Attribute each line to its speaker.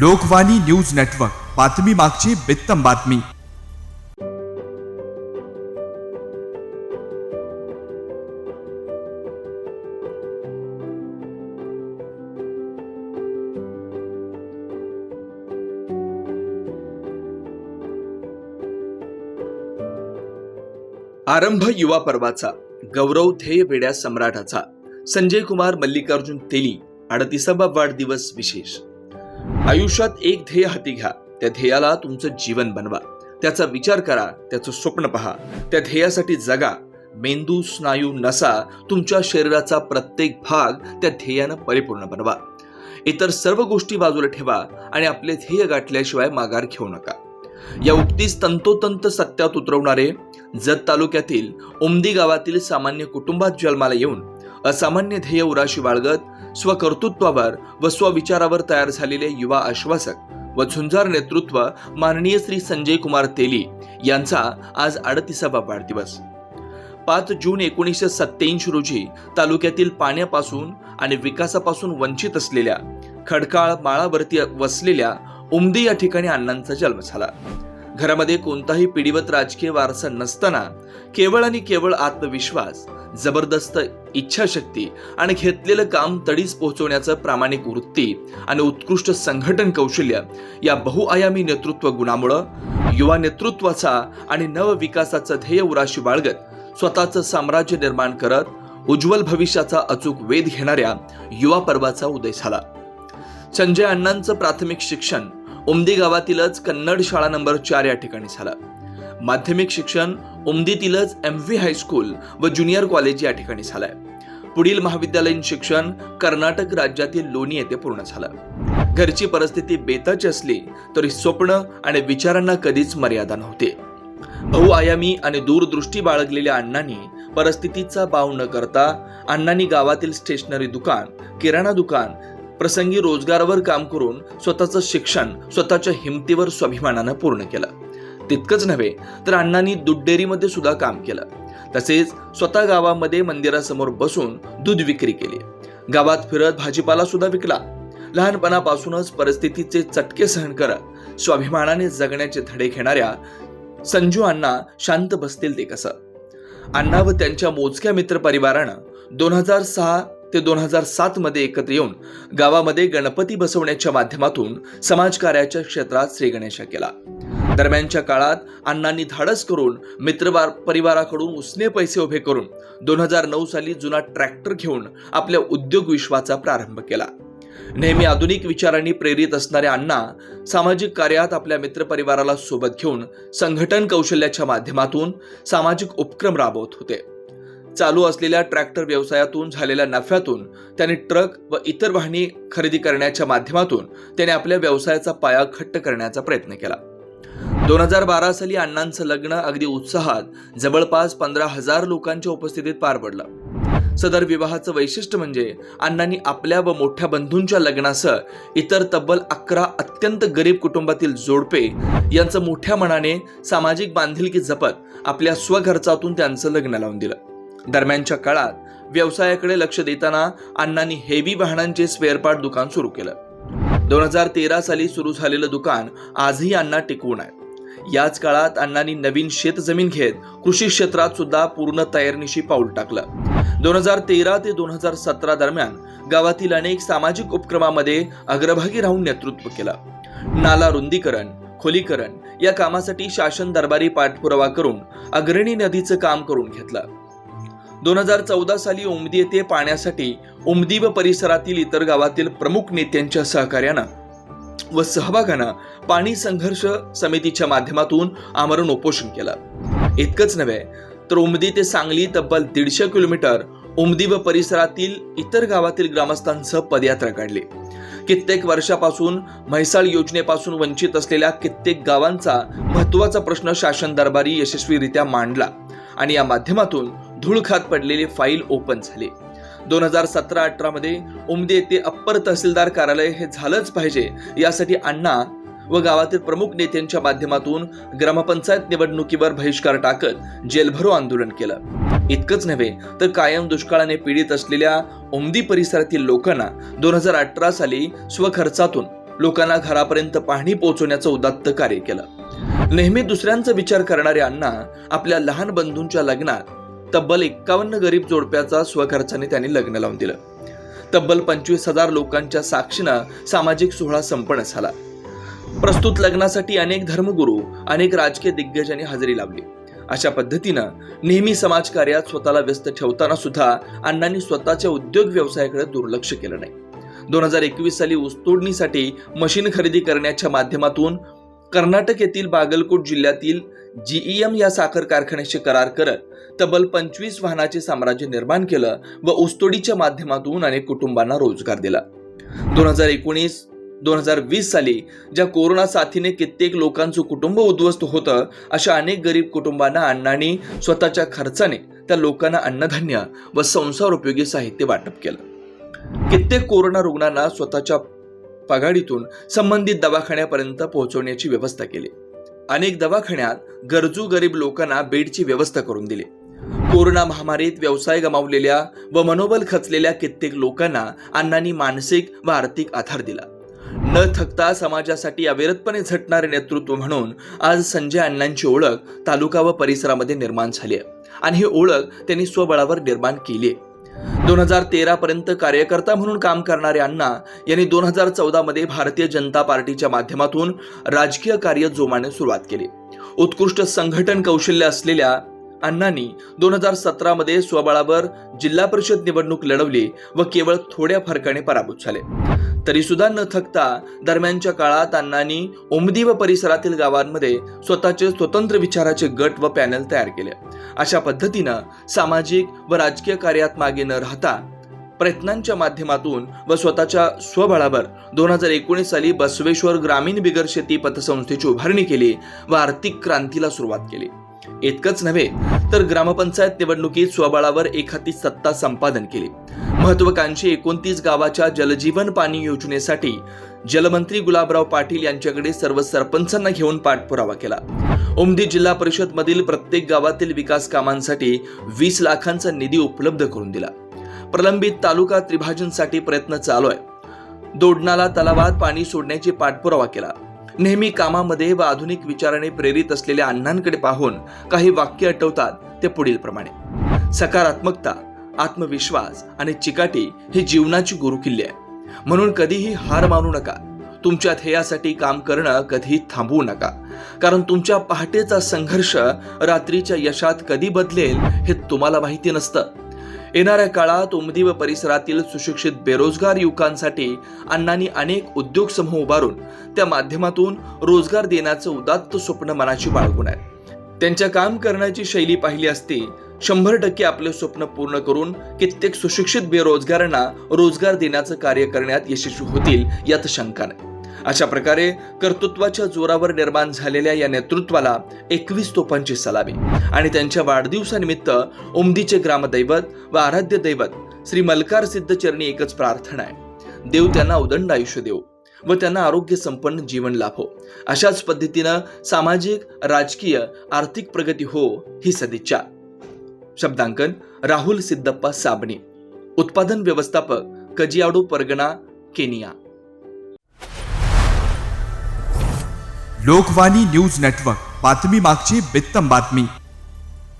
Speaker 1: Lokvani news network. बातमी मागची बित्तम बातमी.
Speaker 2: आरंभ युवा पर्वाचा गौरव ध्येय वेड्या सम्राटाचा. संजय कुमार मल्लिकार्जुन तेली अडतीसावा वाढदिवस विशेष. आयुष्यात एक ध्येय हाती घ्या. त्या ध्येयाला तुमचं जीवन बनवा. त्याचा विचार करा त्याचं स्वप्न पहा. त्या ध्येयासाठी जगा. मेंदू स्नायू नसा तुमच्या शरीराचा प्रत्येक भाग त्या ध्येयानं परिपूर्ण बनवा. इतर सर्व गोष्टी बाजूला ठेवा आणि आपले ध्येय गाठल्याशिवाय माघार घेऊ नका. या उक्तीस तंतोतंत सत्यात उतरवणारे जत तालुक्यातील उमदी गावातील सामान्य कुटुंबात जन्माला येऊन असामान्य ध्येय उराशी बाळगत स्वकर्तृत्वावर व स्वविचारावर तयार झालेले युवा आश्वासक व झुंजार नेतृत्व माननीय श्री संजय कुमार तेली यांचा आज अडतीसावा वाढदिवस. पाच जून एकोणीसशे सत्त्याऐंशी रोजी तालुक्यातील पाण्यापासून आणि विकासापासून वंचित असलेल्या खडकाळ माळावरती वसलेल्या उमदी या ठिकाणी अण्णांचा जन्म झाला. घरामध्ये कोणताही पिढीवत राजकीय वारसा नसताना केवळ आणि केवळ आत्मविश्वास जबरदस्त इच्छाशक्ती आणि घेतलेलं काम तडीस पोहोचवण्याचं प्रामाणिक वृत्ती आणि उत्कृष्ट संघटन कौशल्य या बहुआयामी नेतृत्व गुणामुळं युवा नेतृत्वाचा आणि नवविकासाचं ध्येय उराशी बाळगत स्वतःचं साम्राज्य निर्माण करत उज्ज्वल भविष्याचा अचूक वेध घेणाऱ्या युवा पर्वाचा उदय झाला. संजय अण्णांचं प्राथमिक शिक्षण उमदी गावातीलच कन्नड शाळा नंबर चार या ठिकाणी झालं. माध्यमिक शिक्षण उमदीतीलच एम व्ही हायस्कूल व ज्युनियर कॉलेज या ठिकाणी झालंय. पुढील महाविद्यालयीन शिक्षण कर्नाटक राज्यातील लोणी येथे पूर्ण झालं. घरची परिस्थिती बेताची असली तरी स्वप्न आणि विचारांना कधीच मर्यादा नव्हती. बहुआयामी आणि दूरदृष्टी बाळगलेल्या अण्णांनी परिस्थितीचा बाव न करता अण्णांनी गावातील स्टेशनरी दुकान किराणा दुकान प्रसंगी रोजगारावर काम करून स्वतःचं शिक्षण स्वतःच्या हिमतीवर स्वाभिमानानं पूर्ण केलं. तितकंच नव्हे तर अण्णांनी दूध डेअरीमध्ये सुद्धा काम केलं. तसेच स्वतः गावामध्ये मंदिरासमोर बसून दूध विक्री केली. गावात फिरत भाजीपाला सुद्धा विकला. लहानपणापासूनच परिस्थितीचे चटके सहन करत स्वाभिमानाने जगण्याचे धडे घेणाऱ्या संजू अण्णा शांत बसतील ते कसं? अण्णा व त्यांच्या मोजक्या मित्र परिवारानं दोन हजार सहा ते दोन हजार सात मध्ये एकत्र येऊन गावामध्ये गणपती बसवण्याच्या माध्यमातून समाजकार्याच्या क्षेत्रात श्रीगणेशा केला. दरम्यानच्या काळात अण्णांनी धाडस करून मित्र परिवाराकडून उसने पैसे उभे करून दोन हजार नऊ साली जुना ट्रॅक्टर घेऊन आपल्या उद्योग विश्वाचा प्रारंभ केला. नेहमी आधुनिक विचारांनी प्रेरित असणाऱ्या अण्णा सामाजिक कार्यात आपल्या मित्रपरिवाराला सोबत घेऊन संघटन कौशल्याच्या माध्यमातून सामाजिक उपक्रम राबवत होते. चालू असलेल्या ट्रॅक्टर व्यवसायातून झालेल्या नफ्यातून त्याने ट्रक व इतर वाहने खरेदी करण्याच्या माध्यमातून त्याने आपल्या व्यवसायाचा पाया घट्ट करण्याचा प्रयत्न केला. दोन हजार बारा साली अण्णांचं लग्न अगदी उत्साहात जवळपास पंधरा हजार लोकांच्या उपस्थितीत पार पडलं. सदर विवाहाचं वैशिष्ट्य म्हणजे अण्णांनी आपल्या व मोठ्या बंधूंच्या लग्नासह इतर तब्बल अकरा अत्यंत गरीब कुटुंबातील जोडपे यांचं मोठ्या मनाने सामाजिक बांधिलकी जपत आपल्या स्वखर्चातून त्यांचं लग्न लावून दिलं. दरम्यानच्या काळात व्यवसायाकडे लक्ष देताना अण्णांनी हेवी वाहनांचे स्वेअरपार्ट दुकान सुरू केलं. दोन हजार तेरा साली सुरू झालेलं दुकान आजही अण्णा टिकवून आहे. याच काळात अण्णांनी नवीन शेत जमीन घेत कृषी क्षेत्रात सुद्धा पूर्ण तयारीनिशी पाऊल टाकलं. दोन हजार तेरा ते दोन हजार सतरा दरम्यान गावातील अनेक सामाजिक उपक्रमामध्ये अग्रभागी राहून नेतृत्व केलं. नाला रुंदीकरण खोलीकरण या कामासाठी शासन दरबारी पाठपुरावा करून अग्रणी नदीचं काम करून घेतलं. दोन हजार चौदा साली उमदी येथे पाण्यासाठी उमदी व परिसरातील इतर गावातील प्रमुख नेत्यांच्या सहकार्यानं व सहभागानं पाणी संघर्ष समितीच्या माध्यमातून आमरण उपोषण केलं. इतकंच नव्हे तर उमदी ते सांगली तब्बल दीडशे किलोमीटर उमदी व परिसरातील इतर गावातील ग्रामस्थांसह पदयात्रा काढली. कित्येक वर्षापासून म्हैसाळ योजनेपासून वंचित असलेल्या कित्येक गावांचा महत्त्वाचा प्रश्न शासन दरबारी यशस्वीरित्या मांडला आणि या माध्यमातून धूळ खात पडलेली फाईल ओपन झाली. दोन हजार सतरा अठरामध्ये उमदे येथे अप्पर तहसीलदार कार्यालय हे झालंच पाहिजे. यासाठी अण्णा व गावातील प्रमुख नेत्यांच्या माध्यमातून ग्रामपंचायत निवडणुकीवर बहिष्कार टाकत जेलभरो आंदोलन केलं. इतकंच नव्हे तर कायम दुष्काळाने पीडित असलेल्या उमदी परिसरातील लोकांना दोन हजार अठरा साली स्वखर्चातून लोकांना घरापर्यंत पाणी पोहोचवण्याचं उदात्त कार्य केलं. नेहमी दुसऱ्यांचा विचार करणारे अण्णा आपल्या लहान बंधूंच्या लग्नात तब्बल एक्कावन्न गरीब जोडप्याचा स्वखर्चाने त्यांनी लग्न लावून दिलं. तब्बल पंचवीस हजार लोकांच्या साक्षीनं सामाजिक सोहळा संपन्न झाला. प्रस्तुत लग्नासाठी अनेक धर्मगुरू अनेक राजकीय दिग्गजांनी हजेरी लावली. अशा पद्धतीनं नेहमी समाजकार्यात स्वतःला व्यस्त ठेवताना सुद्धा अण्णांनी स्वतःच्या उद्योग व्यवसायाकडे दुर्लक्ष केलं नाही. दोन हजार एकवीस साली ऊसतोडणीसाठी मशीन खरेदी करण्याच्या माध्यमातून कर्नाटक येथील बागलकोट जिल्ह्यातील जीईएम या साखर कारखान्याशी करार करत तब्बल पंचवीस वाहनाचे साम्राज्य निर्माण केलं व ऊसतोडीच्या माध्यमातून अनेक कुटुंबांना रोजगार दिला. दोन हजार एकोणीस दोन हजार वीस साली ज्या कोरोना साथीने कित्येक लोकांचं कुटुंब उद्ध्वस्त होतं अशा अनेक गरीब कुटुंबांना अण्णांनी स्वतःच्या खर्चाने त्या लोकांना अन्नधान्य व संसार उपयोगी साहित्य वाटप केलं. कित्येक कोरोना रुग्णांना स्वतःच्या पगाडीतून संबंधित दवाखान्यापर्यंत पोहोचवण्याची व्यवस्था केली. अनेक दवाखान्यात गरजू गरीब लोकांना बेडची व्यवस्था करून दिली. कोरोना महामारीत व्यवसाय गमावलेल्या व मनोबल खचलेल्या कित्येक लोकांना अण्णांनी मानसिक व आर्थिक आधार दिला. न थकता समाजासाठी अविरतपणे झटणारे नेतृत्व म्हणून आज संजय अण्णांची ओळख तालुका व परिसरामध्ये निर्माण झाली आहे. आणि ही ओळख त्यांनी स्वबळावर निर्माण केली आहे. दोन हजार तेरा पर्यंत कार्यकर्ता म्हणून काम करणारे अण्णा यांनी दोन हजार चौदा मध्ये भारतीय जनता पार्टीच्या माध्यमातून राजकीय कार्य जोमाने सुरुवात केली. उत्कृष्ट संघटन कौशल्य असलेल्या अण्णांनी दोन हजार सतरा मध्ये स्वबळावर जिल्हा परिषद निवडणूक लढवली व केवळ थोड्या फरकाने पराभूत झाले. तरी सुद्धा न थकता दरम्यानच्या काळात अण्णांनी उमदी व परिसरातील गावांमध्ये स्वतःचे स्वतंत्र विचाराचे गट व पॅनल तयार केले. अशा पद्धतीनं सामाजिक व राजकीय कार्यात मागे न राहता प्रयत्नांच्या माध्यमातून व स्वतःच्या स्वबळावर दोन हजार एकोणीस साली बसवेश्वर ग्रामीण बिगर शेती पतसंस्थेची उभारणी केली व आर्थिक क्रांतीला सुरुवात केली. इतकंच नव्हे तर ग्रामपंचायत निवडणुकीत स्वबळावर एखादी सत्ता संपादन केली. महत्वाकांक्षी एकोणतीस गावाच्या जलजीवन पाणी योजनेसाठी जलमंत्री गुलाबराव पाटील यांच्याकडे सर्व सरपंचांना घेऊन पाठपुरावा केला. उमदी जिल्हा परिषद मधील प्रत्येक गावातील विकास कामांसाठी वीस लाखांचा निधी उपलब्ध करून दिला. प्रलंबित तालुका त्रिभाजनसाठी प्रयत्न चालू आहे. दोडनाला तलावात पाणी सोडण्याची पाठपुरावा केला. नेहमी कामामध्ये व आधुनिक विचाराने प्रेरित असलेल्या अण्णांकडे पाहून काही वाक्य आठवतात ते पुढील प्रमाणे सकारात्मकता आत्मविश्वास आणि चिकाटी ही जीवनाची गुरुकिल्ली आहे म्हणून कधीही हार मानू नका. तुमच्या ध्येयासाठी काम करणं कधीही थांबवू नका. कारण तुमच्या पहाटेचा संघर्ष रात्रीच्या यशात कधी बदलेल हे तुम्हाला माहिती नसतं. येणाऱ्या काळात उमदी व परिसरातील सुशिक्षित बेरोजगार युवकांसाठी अण्णांनी अनेक उद्योग समूह उभारून त्या माध्यमातून रोजगार देण्याचं उदात्त स्वप्न मनाची बाळगून आहे त्यांच्या काम करण्याची शैली पाहिली असती शंभर टक्के आपले स्वप्न पूर्ण करून कित्येक सुशिक्षित बेरोजगारांना रोजगार देण्याचं कार्य करण्यात यशस्वी होतील यात शंका नाही. अशा प्रकारे कर्तृत्वाच्या जोरावर निर्माण झालेल्या या नेतृत्वाला एकवीस तोफांची सलामी आणि त्यांच्या वाढदिवसानिमित्त उमदीचे ग्रामदैवत व आराध्य दैवत श्री मल्कार सिद्ध चरणी एकच प्रार्थना आहे. देव त्यांना उदंड आयुष्य देव व त्यांना आरोग्य संपन्न जीवन लाभो. अशाच पद्धतीनं सामाजिक राजकीय आर्थिक प्रगती हो ही सदिच्छा. शब्दांकन राहुल सिद्धप्पा साबणे. उत्पादन व्यवस्थापक कजियाडो परगणा केनिया.
Speaker 1: Lokvani news network. बातमी मागची बित्तम बातमी.